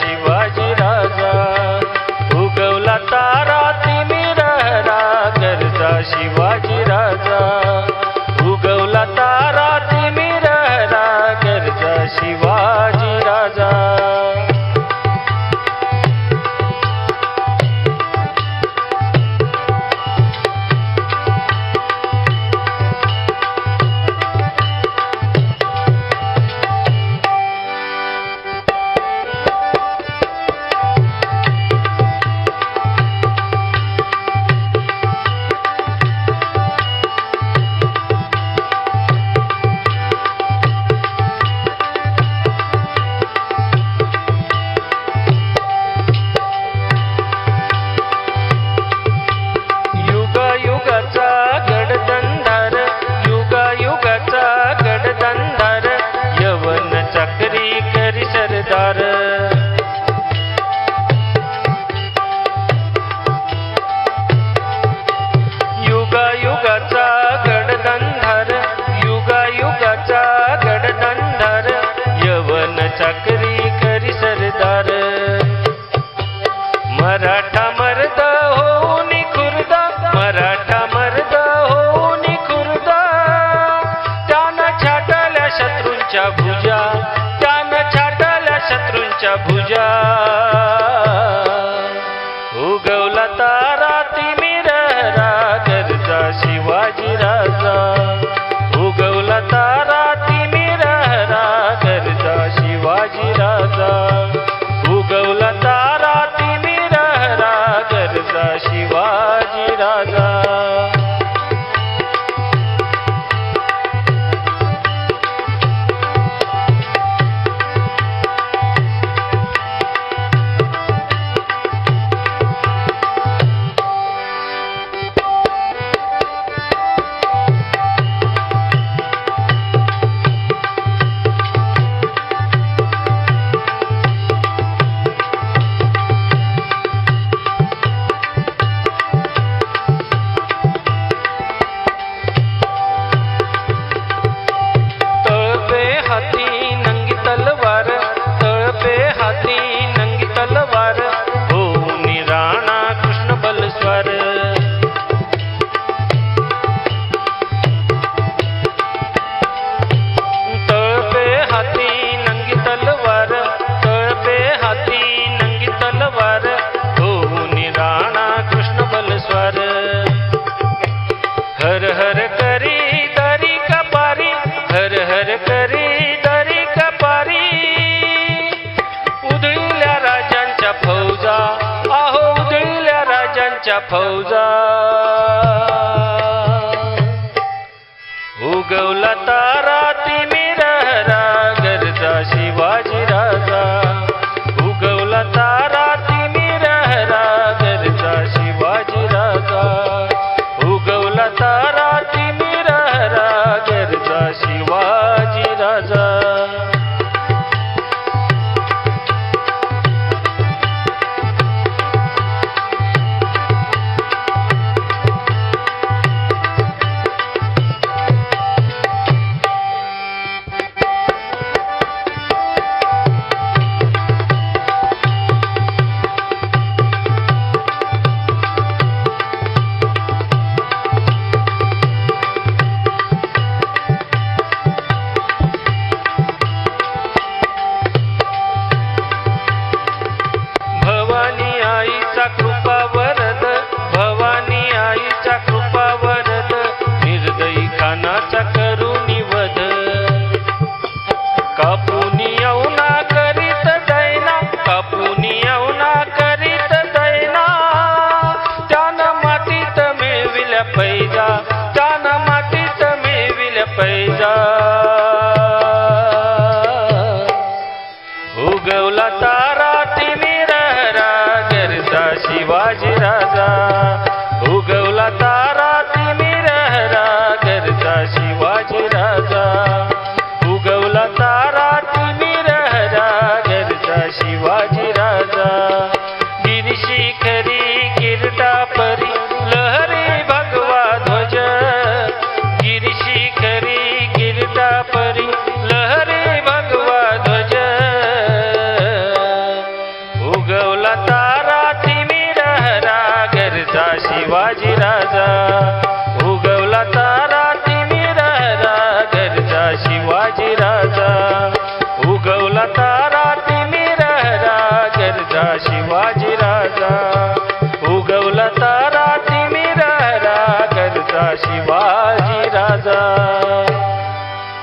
शिवाजी राजा. उगवला तारा तिमी राजा शिवाजी राजा. उगवला तारा तिमिरा गरजा शिवाजी राजा. उगवला तारा तिमिरा गरजा शिवाजी राजा. उगवला तारा तिमिरा गरजा शिवाजी राजा. हर करी दरी कपारी हर हर करी दरी कपारी. उदळल्या राजांच्या फौजा आहो उदळल्या राजांच्या फौजा. उगवला पैजा कान मातीत मिळविल पैजा. उगवला उगवला तारा तिमिरहरा घरचा शिवाजी राजा. उगवला तारा तिमिरहरा घरचा शिवाजी राजा. उगवला तारा तिमिरहरा घरचा शिवाजी